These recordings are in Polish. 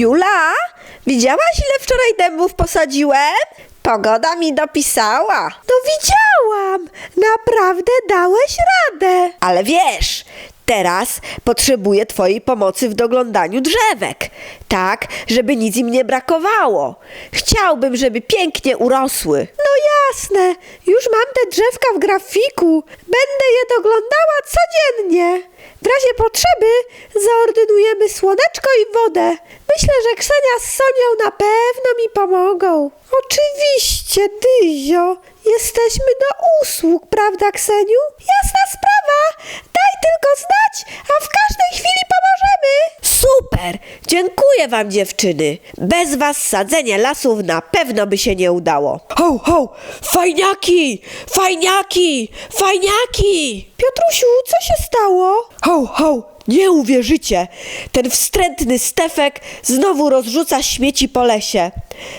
Jula, widziałaś ile wczoraj dębów posadziłem? Pogoda mi dopisała. No widziałam. Naprawdę dałeś radę. Ale wiesz, teraz potrzebuję twojej pomocy w doglądaniu drzewek. Tak, żeby nic im nie brakowało. Chciałbym, żeby pięknie urosły. No jasne. Już mam te drzewka w grafiku. Będę je doglądała codziennie. Razie potrzeby zaordynujemy słoneczko i wodę. Myślę, że Ksenia z Sonią na pewno mi pomogą. Oczywiście, Dyzio. Jesteśmy do usług, prawda, Kseniu? Jasna sprawa. Dziękuję wam, dziewczyny. Bez was sadzenie lasów na pewno by się nie udało. Ho, ho! Fajniaki! Fajniaki! Fajniaki! Piotrusiu, co się stało? Ho, ho! Nie uwierzycie! Ten wstrętny Stefek znowu rozrzuca śmieci po lesie.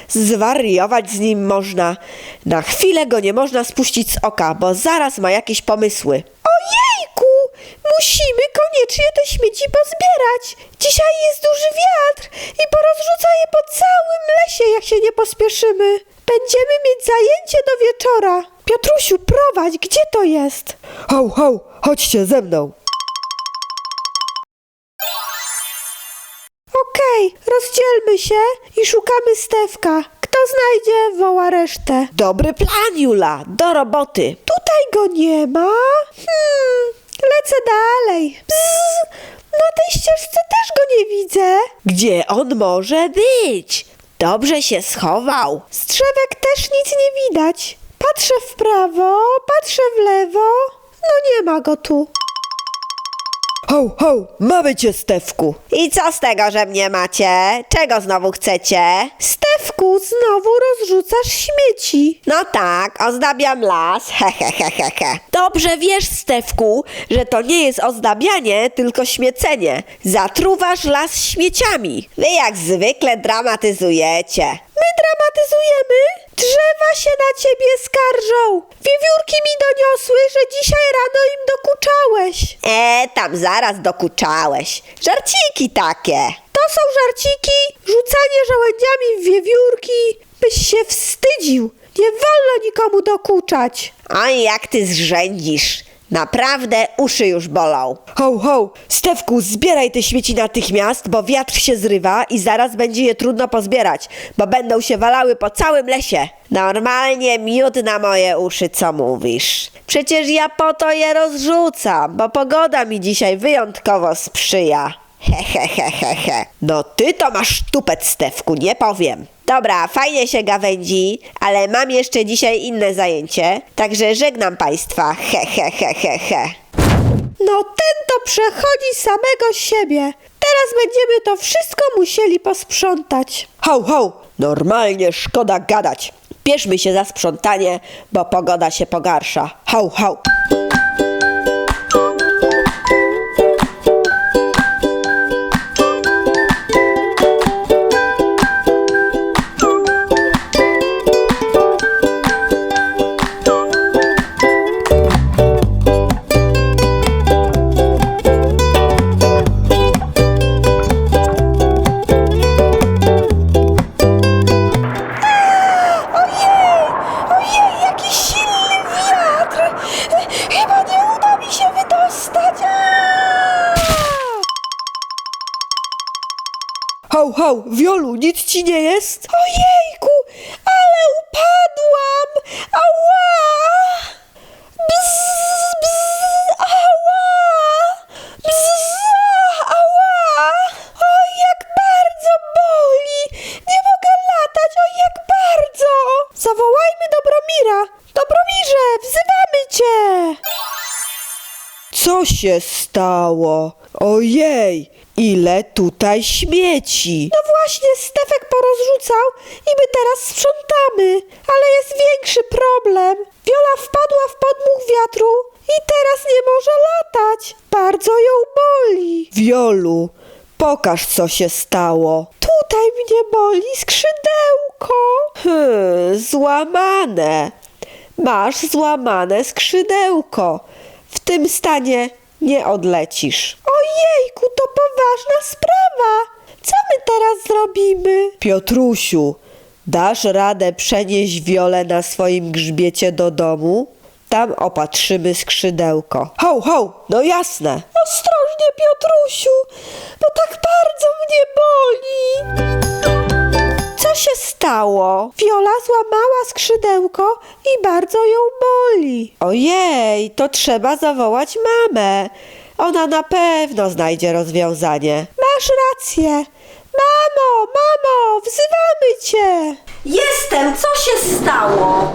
Zwariować z nim można. Na chwilę go nie można spuścić z oka, bo zaraz ma jakieś pomysły. Ojejku! Musimy koniecznie te śmieci pozbierać. Dzisiaj jest duży wiatr i porozrzuca je po całym lesie, jak się nie pospieszymy. Będziemy mieć zajęcie do wieczora. Piotrusiu, prowadź, gdzie to jest? Ho, ho, chodźcie ze mną. Okej, rozdzielmy się i szukamy Stefka. Kto znajdzie, woła resztę. Dobry plan, Jula. Do roboty. Tutaj go nie ma. Hmm, lecę dalej. Bzz, na tej ścieżce też go nie widzę. Gdzie on może być? Dobrze się schował. Z drzewek też nic nie widać. Patrzę w prawo, patrzę w lewo. No nie ma go tu. Ho, ho, mamy cię, Stefku. I co z tego, że mnie macie? Czego znowu chcecie? Stefku, znowu rozrzucasz śmieci. No tak, ozdabiam las. He, he, he, he, he. Dobrze wiesz, Stefku, że to nie jest ozdabianie, tylko śmiecenie. Zatruwasz las śmieciami. Wy jak zwykle dramatyzujecie. My dramatyzujemy? Drzewa się na ciebie skarżą. Wiewiórki mi doniosły, że dzisiaj rano im dokuczałeś. E, tam zaraz dokuczałeś. Żarciki takie. To są żarciki, rzucanie żołędziami w wiewiórki. Byś się wstydził. Nie wolno nikomu dokuczać. Oj, jak ty zrzędzisz. Naprawdę uszy już bolą. Ho, ho! Stefku, zbieraj te śmieci natychmiast, bo wiatr się zrywa i zaraz będzie je trudno pozbierać, bo będą się walały po całym lesie. Normalnie miód na moje uszy, co mówisz? Przecież ja po to je rozrzucam, bo pogoda mi dzisiaj wyjątkowo sprzyja. He, he, he, he, he. No ty to masz tupet, Stefku, nie powiem. Dobra, fajnie się gawędzi, ale mam jeszcze dzisiaj inne zajęcie, także żegnam państwa. He, he, he, he, he. No ten to przechodzi samego siebie. Teraz będziemy to wszystko musieli posprzątać. Ho, ho! Normalnie szkoda gadać. Bierzmy się za sprzątanie, bo pogoda się pogarsza. Ho, ho! Co się stało? Ojej, ile tutaj śmieci! No właśnie, Stefek porozrzucał i my teraz sprzątamy, ale jest większy problem. Wiola wpadła w podmuch wiatru i teraz nie może latać. Bardzo ją boli. Wiolu, pokaż co się stało. Tutaj mnie boli skrzydełko. Hmm, złamane. Masz złamane skrzydełko. W tym stanie nie odlecisz. Ojejku, to poważna sprawa. Co my teraz zrobimy? Piotrusiu, dasz radę przenieść Wiolę na swoim grzbiecie do domu? Tam opatrzymy skrzydełko. Ho, ho, no jasne. Ostrożnie, Piotrusiu, bo tak bardzo mnie boli. Co się stało? Wiola złamała skrzydełko i bardzo ją boli. Ojej, to trzeba zawołać mamę. Ona na pewno znajdzie rozwiązanie. Masz rację. Mamo, mamo, wzywamy cię. Jestem! Co się stało?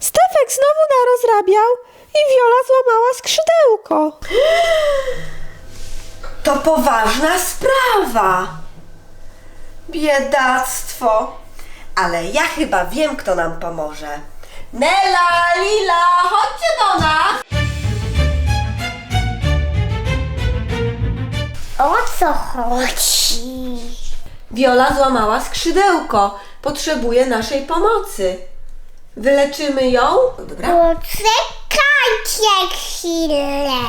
Stefek znowu narozrabiał i Wiola złamała skrzydełko. To poważna sprawa. Biedactwo. Ale ja chyba wiem, kto nam pomoże. Nela, Lila, chodźcie do nas! O co chodzi? Wiola złamała skrzydełko. Potrzebuje naszej pomocy. Wyleczymy ją? Dobra. Poczekajcie chwilę.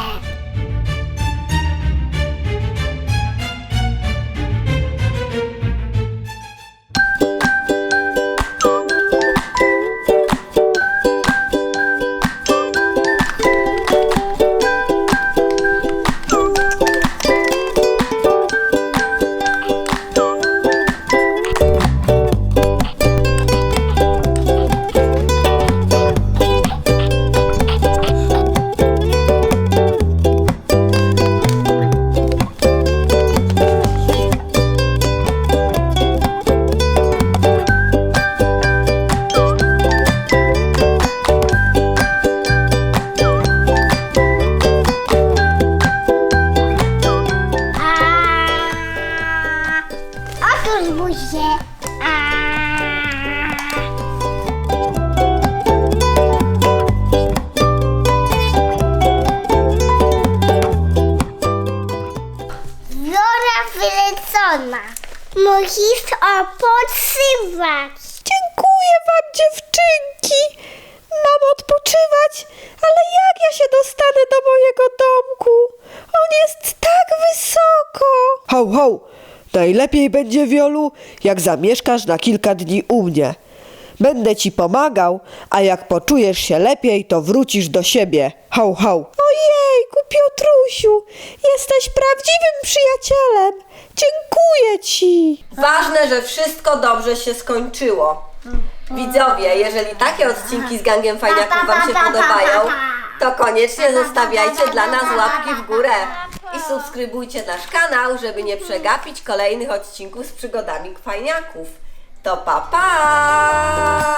Musisz odpoczywać. Dziękuję wam, dziewczynki. Mam odpoczywać, ale jak ja się dostanę do mojego domku? On jest tak wysoko. Ho, ho! Najlepiej będzie, Wiolu, jak zamieszkasz na kilka dni u mnie. Będę ci pomagał, a jak poczujesz się lepiej, to wrócisz do siebie. Ho, ho! Ojejku, Piotrusiu, jesteś prawdziwym przyjacielem. Dziękuję ci. Ważne, że wszystko dobrze się skończyło. Widzowie, jeżeli takie odcinki z gangiem fajniaków Wam się podobają, to koniecznie zostawiajcie dla nas łapki w górę i subskrybujcie nasz kanał, żeby nie przegapić kolejnych odcinków z przygodami fajniaków. To pa pa!